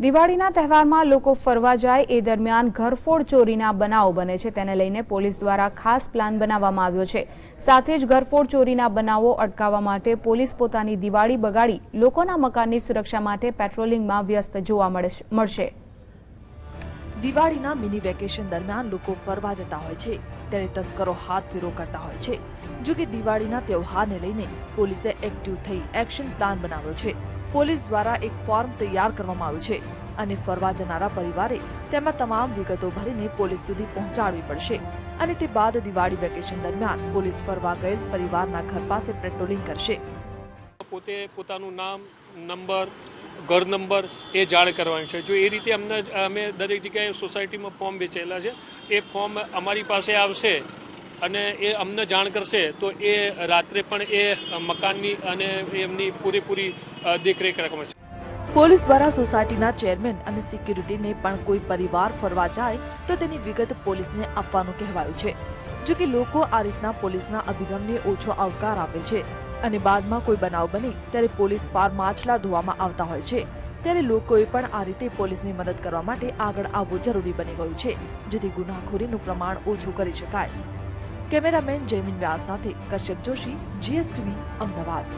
દિવાળીના તહેવારમાં લોકો ફરવા જાય એ દરમિયાન ઘરફોડ ચોરીના બનાવો બને છે. તેને લઈને પોલીસ દ્વારા ખાસ પ્લાન બનાવવામાં આવ્યો છે. સાથે જ ઘરફોડ ચોરીના બનાવો અટકાવવા માટે પોલીસ પોતાની દિવાળી બગાડી લોકોના મકાનની સુરક્ષા માટે પેટ્રોલિંગમાં વ્યસ્ત જોવા મળે- મળશે. દિવાળીના મિની વેકેશન દરમિયાન લોકો ફરવા જતા હોય છે. ત્યારે તસ્કરો હાથ ફેરો કરતા હોય છે. જો કે દિવાળીના તહેવારને લઈને પોલીસે એક્ટિવ થઈ એક્શન પ્લાન બનાવ્યો છે. પોલીસ દ્વારા એક ફોર્મ તૈયાર કરવામાં આવ્યું છે અને ફરવા જનારા પરિવારે તેમાં તમામ વિગતો ભરીને પોલીસ સુધી પહોંચાડવી પડશે અને તે બાદ દિવાળી વેકેશન દરમિયાન પોલીસ ફરવા ગયેલ પરિવારના ઘર પાસે પેટ્રોલિંગ કરશે. પોતે પોતાનું નામ, નંબર, ઘર નંબર એ જાણ કરવાની છે. જો એ રીતે અમને, અમે દરેક જગ્યાએ સોસાયટીમાં ફોર્મ વેચેલા છે, એ ફોર્મ અમારી પાસે આવશે અને એ અમને જાણ કરશે, તો એ રાત્રે પણ એ મકાનની અને એમની પૂરેપૂરી દેખરેખ રાખવામાં પોલીસ દ્વારા સોસાયટીના ચેરમેન અને સિક્યુરિટીને પણ કોઈ પરિવાર ફરવા જાય, તો તેની વિગત પોલીસને આપવાનું કહેવાયું છે. જો કે લોકો આ રીતના પોલીસના અભિગમને ઓછો આવકાર આપે છે અને બાદમાં કોઈ બનાવ બને, ત્યારે પોલીસ પાર માછલા ધોવામાં આવતા હોય છે. ત્યારે લોકોએ પણ આ રીતે પોલીસની મદદ કરવા માટે આગળ આવવું જરૂરી બની ગયું છે, જેથી ગુનાખોરીનું પ્રમાણ ઓછું કરી શકાય. કેમેરામેન જયમીન વ્યાસ સાથે કશ્યપ જોશી જીએસટીવી અમદાવાદ.